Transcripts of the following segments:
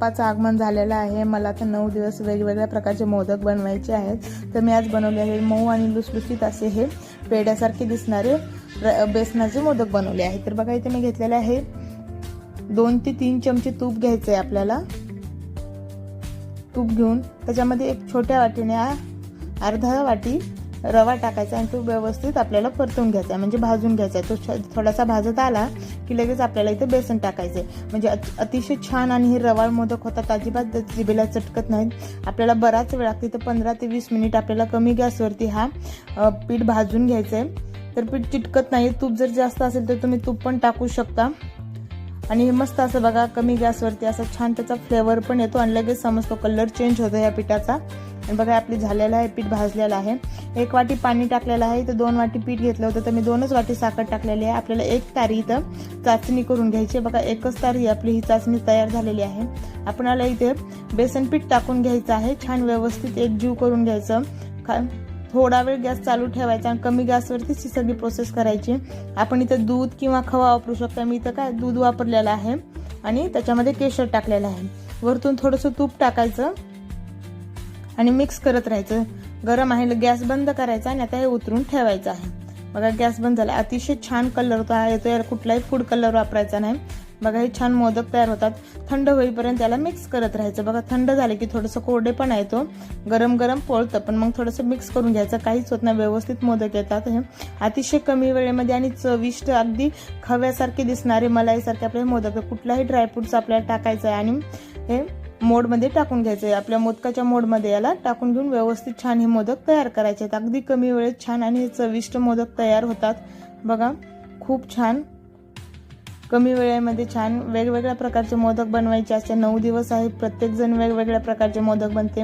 बाप्पाचं आगमन झालेलं आहे. मला तर नऊ दिवस वेगवेगळ्या प्रकारचे मोदक बनवायचे आहेत. तर मी आज बनवले आहे मऊ आणि लुसलुसीत असे हे पेड्यासारखे दिसणारे बेसनाचे मोदक बनवले आहेत तर बघा इथे मी घेतलेले आहे दोन ते तीन चमचे तूप घ्यायचं आहे आपल्याला. तूप घेऊन त्याच्यामध्ये एक छोट्या वाटीने आ- अर्धा वाटी रवा टाकायचा आणि तो व्यवस्थित आपल्याला परतून घ्यायचा आहे. म्हणजे भाजून घ्यायचा आहे. तो छ- थोडासा भाजत आला की लगेच आपल्याला इथे बेसन टाकायचे म्हणजे अतिशय छान आणि हे रवाळ मोदक होतात अजिबात जिभेला चटकत नाहीत. आपल्याला बराच वेळ लागते. तर पंधरा ते वीस मिनिट आपल्याला कमी गॅसवरती हा पीठ भाजून घ्यायचं आहे तर पीठ चिटकत नाही. तूप जर जास्त असेल तर तुम्ही तूप पण टाकू शकता. आणि हे मस्त असं बघा कमी गॅसवरती असं छान त्याचा फ्लेवर पण येतो आणि लगेच समजतो कलर चेंज होतो या पिठाचा. बघा आपली झालेलं आहे पीठ भाजलेलं आहे. एक वाटी पाणी टाकलेलं आहे. तर दोन वाटी पीठ घेतलं होतं तर मी दोनच वाटी साखर टाकलेली आहे. आपल्याला एक तारी इथं चाचणी करून घ्यायची आहे. बघा एकच तारी आपली ही चाचणी तयार झालेली आहे. आपणाला इथे बेसन पीठ टाकून घ्यायचं आहे. छान व्यवस्थित एक जीव करून घ्यायचं. खा थोडा वेळ गॅस चालू ठेवायचा आणि कमी गॅसवरतीच ही सगळी प्रोसेस करायची. आपण इथं दूध किंवा खवा वापरू शकता. मी इथं काय दूध वापरलेलं आहे आणि त्याच्यामध्ये केशर टाकलेलं आहे. वरतून थोडंसं तूप टाकायचं. आणि मिक्स करत राहायचं. गरम आहे गॅस बंद करायचा आणि आता हे उतरून ठेवायचं आहे. बघा गॅस बंद झाला. अतिशय छान कलर होता हा येतो याला कुठलाही फूड कलर वापरायचा नाही. बघा हे छान मोदक तयार होतात. थंड होईपर्यंत त्याला मिक्स करत राहायचं. बघा थंड झाले की थोडंसं कोरडे पण येतो गरम गरम पोळतं पण मग थोडंसं मिक्स करून घ्यायचं. काहीच होत नाही. व्यवस्थित मोदक येतात हे. अतिशय कमी वेळेमध्ये आणि चविष्ट अगदी खव्यासारखे दिसणारे मलाईसारखे आपले मोदक कुठलाही ड्रायफ्रूट्स आपल्याला टाकायचं आहे. आणि हे मोडमध्ये टाकून घ्यायचं आहे आपल्या मोदकाच्या मोडमध्ये याला टाकून घेऊन व्यवस्थित छान हे मोदक तयार करायचे आहेत. अगदी कमी वेळेत छान आणि चविष्ट मोदक तयार होतात. बघा खूप छान. कमी वेळेमध्ये छान वेगवेगळ्या प्रकारचे मोदक बनवायचे असे नऊ दिवस आहे प्रत्येकजण वेगवेगळ्या प्रकारचे मोदक बनते.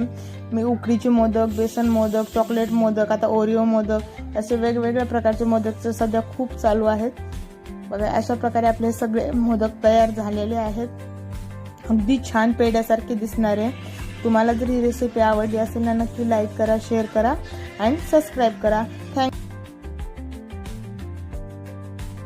मी उकडीचे मोदक बेसन मोदक चॉकलेट मोदक आता ओरिओ मोदक असे वेगवेगळ्या प्रकारचे मोदक सध्या खूप चालू आहेत. बघा अशा प्रकारे आपले सगळे मोदक तयार झालेले आहेत. अगदी छान पेड्यासारखे आहे. तुम्हाला जर ही रेसिपी आवडली असेल ना नक्की लाईक करा शेअर करा अँड सबस्क्राईब करा. थँक